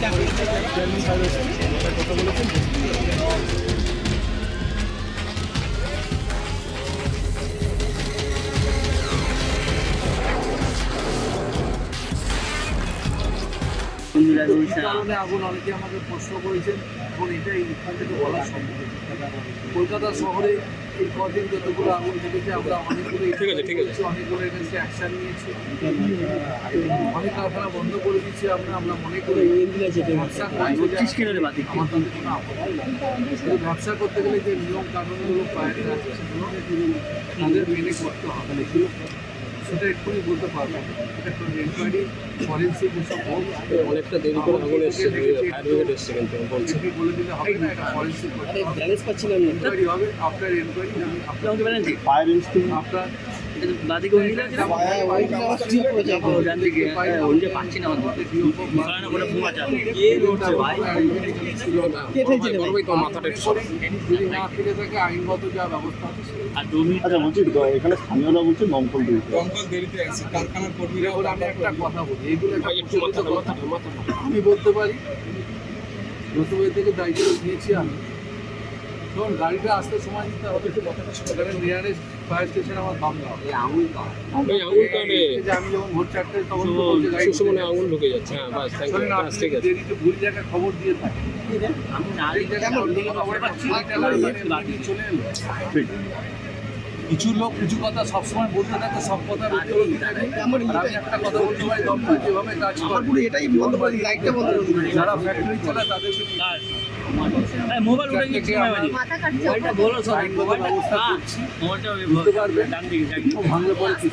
Dan কারণে আগুন অনেকে আমাকে প্রশ্ন করেছেন এবং এটা এখান থেকে বলা সম্ভব কলকাতা শহরে এই কদিন যতগুলো আগুন লেগেছে আমরা অনেকগুলো ঠিক আছে, ঠিক আছে। অনেকগুলো এগেন্সে অ্যাকশন নিয়েছি। অনেক কারখানা বন্ধ করে দিচ্ছি আমরা আমরা মনে করি ব্যবসা করতে গেলে যে নিয়ম কানুনগুলো বাইরে আছে সেগুলো তাদের মেনে করতে হবে। সেটা এক্ষুনি বলতে পারব। এটা এনকোয়ারি ফরেন্সিক এসব হোক অনেকটা দেরি করে আগুন এসছে ফায়ার ব্রিগেড এসছে কিন্তু বলছে। বলে দিলে হবে না এটা ফরেন্সিক ব্যালেন্স পাচ্ছিলাম না। হবে আপনার এনকোয়ারি আমি আপনার ফায়ার ইনস্টিটিউট আপনার আর জমি এখানে স্থানীয়রা বলছে দমকল দিয়েছে দমকল দেরিতে আছে কারখানার কর্মীরা বলে আমি একটা কথা বলি আমি বলতে পারি। থেকে দায়িত্ব নিয়েছি আমি। ধরুন গাড়িটা আসতে সময় দিতে হবে একটু নিয়ারেস্ট ফায়ার স্টেশন আমার বাংলা ওই আঙুল কাটে। যে আমি যখন ভোর চারটায় তখন গাড়ি সুষমনে আঙুল ঢুকে যাচ্ছে। হ্যাঁ বাস থ্যাংক ইউ বাস ঠিক আছে। দেরিতে ভুল জায়গায় খবর দিয়ে থাকে আমি না এই জায়গায় খবর পাচ্ছি চলে এলো ঠিক। কিছু লোক কিছু কথা সবসময় বলতে থাকে সব কথার উত্তর দিতে থাকে। আমি একটা কথা বলতে পারি যেভাবে কাজ করে। এটাই লাইটটা বন্ধ যারা ফ্যাক্টরি চলে তাদেরকে মোবাইল উঠে গেছে মাথা কাটছে মোবাইলটা বলো সব ব্যবস্থা করছি। দিকে। ভাঙলে কি